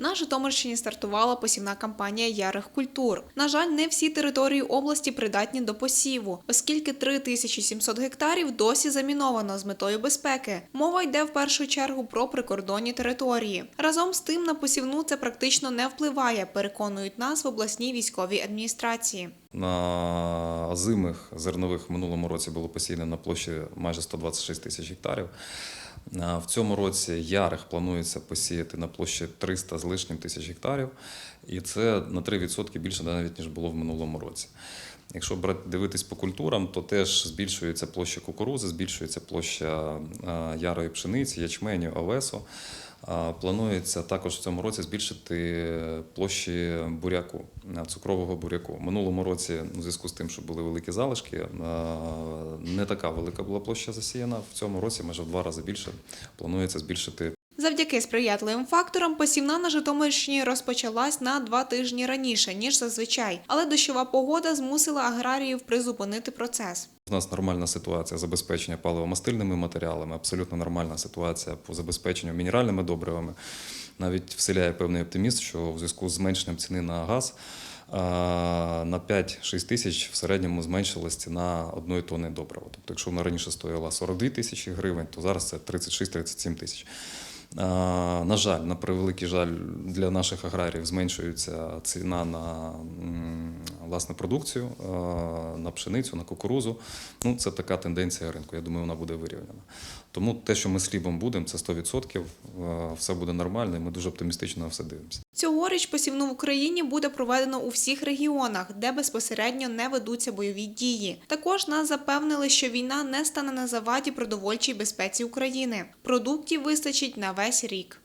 На Житомирщині стартувала посівна кампанія ярих культур. На жаль, не всі території області придатні до посіву, оскільки 3700 гектарів досі заміновано з метою безпеки. Мова йде в першу чергу про прикордонні території. Разом з тим на посівну це практично не впливає, переконують нас в обласній військовій адміністрації. На озимих зернових минулому році було посіяно на площі майже 126 тисяч гектарів. В цьому році ярих планується посіяти на площі 300 з лишнім тисяч гектарів, і це на 3% більше навіть ніж було в минулому році. Якщо брати дивитись по культурам, то теж збільшується площа кукурузи, збільшується площа ярої пшениці, ячменю, овесу. Планується також в цьому році збільшити площі буряку, а, цукрового буряку. Минулому році, у зв'язку з тим, що були великі залишки, не така велика була площа засіяна. В цьому році майже в два рази більше планується збільшити Завдяки сприятливим факторам посівна на Житомирщині розпочалась на два тижні раніше ніж зазвичай, але дощова погода змусила аграріїв призупинити процес. У нас нормальна ситуація забезпечення паливомастильними матеріалами, абсолютно нормальна ситуація по забезпеченню мінеральними добривами. Навіть вселяє певний оптиміст, що у зв'язку з зменшенням ціни на газ на 5-6 тисяч в середньому зменшилась ціна одної тонни добрива. Тобто, якщо вона раніше стоїла 42 тисячі гривень, то зараз це 36-37 тисяч. На жаль, на превеликий жаль, для наших аграріїв зменшується ціна на власне продукцію, на пшеницю, на кукурузу. Ну, це така тенденція ринку. Я думаю, вона буде вирівняна. Тому те, що ми з хлібом будемо, це 100%, все буде нормально, і ми дуже оптимістично на все дивимося. Цьогоріч посівну в Україні буде проведено у всіх регіонах, де безпосередньо не ведуться бойові дії. Також нас запевнили, що війна не стане на заваді продовольчій безпеці України. Продуктів вистачить на весь рік.